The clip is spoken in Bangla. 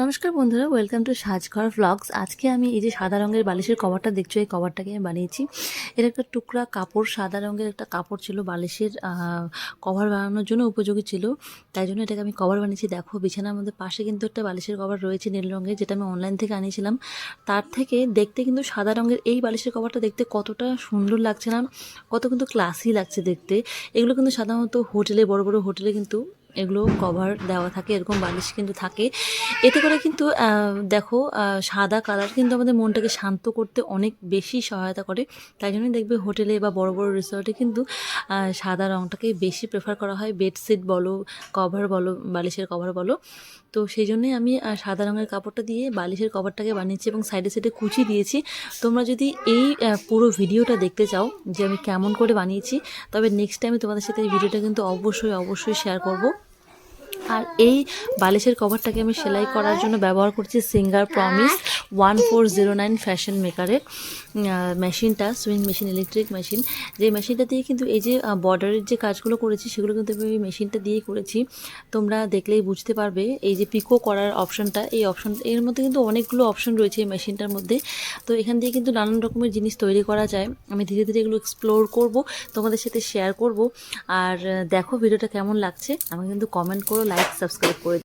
নমস্কার বন্ধুরা ওয়েলকাম টু সাজঘর ভ্লগস আজকে আমি এই যে সাদা রঙের বালিশের কভারটা দেখছ, এই কভারটাকে আমি বানিয়েছি। এর একটা টুকরা কাপড়, সাদা রঙের একটা কাপড় ছিল, বালিশের কভার বানানোর জন্য উপযোগী ছিল। তাই জন্য এটাকে আমি কভার বানিয়েছি। দেখো, বিছানার মধ্যে পাশে কিন্তু একটা বালিশের কভার রয়েছে, নীল রঙের, যেটা আমি অনলাইন থেকে আনিয়েছিলাম। তার থেকে দেখতে কিন্তু সাদা রঙের এই বালিশের কভারটা দেখতে কতটা সুন্দর লাগছে না, কত কিন্তু ক্লাসি লাগছে দেখতে। এগুলো কিন্তু সাধারণত হোটেলে বড় বড় হোটেলে কিন্তু এগুলো কভার দেওয়া থাকে, এরকম বালিশ কিন্তু থাকে। এতে করে কিন্তু দেখো সাদা কালার কিন্তু আমাদের মনটাকে শান্ত করতে অনেক বেশি সহায়তা করে। তাই জন্য দেখবে হোটেলে বা বড় বড় রিসর্টে কিন্তু সাদা রঙটাকে বেশি প্রেফার করা হয়। বেডশিট বলো কভার বলো, বালিশের কভার বলো। তো সেই জন্যই আমি সাদা রঙের কাপড়টা দিয়ে বালিশের কভারটাকে বানিয়েছি এবং সাইডে সাইডে কুচি দিয়েছি। তোমরা যদি এই পুরো ভিডিওটা দেখতে চাও যে আমি কেমন করে বানিয়েছি, তবে নেক্সট টাইমে তোমাদের সাথে এই ভিডিওটা কিন্তু অবশ্যই অবশ্যই শেয়ার করব। আর এই বালিশের কভারটাকে আমি সেলাই করার জন্য ব্যবহার করছি singer promise one four zero nine fashion মেকারের মেশিনটা, সুইং মেশিন, ইলেকট্রিক মেশিন। যে মেশিনটা দিয়ে কিন্তু এই যে বর্ডারের যে কাজগুলো করেছি, সেগুলো কিন্তু আমি মেশিনটা দিয়েই করেছি। তোমরা দেখলেই বুঝতে পারবে, এই যে পিকো করার অপশনটা এই অপশন এর মধ্যে কিন্তু অনেকগুলো অপশন রয়েছে এই মেশিনটার মধ্যে। তো এখান দিয়ে কিন্তু নানান রকমের জিনিস তৈরি করা যায়। আমি ধীরে ধীরে এগুলো এক্সপ্লোর করব, তোমাদের সাথে শেয়ার করব। আর দেখো ভিডিওটা কেমন লাগছে, আমাকে কিন্তু কমেন্ট করো লাইক সাবস্ক্রাইব করে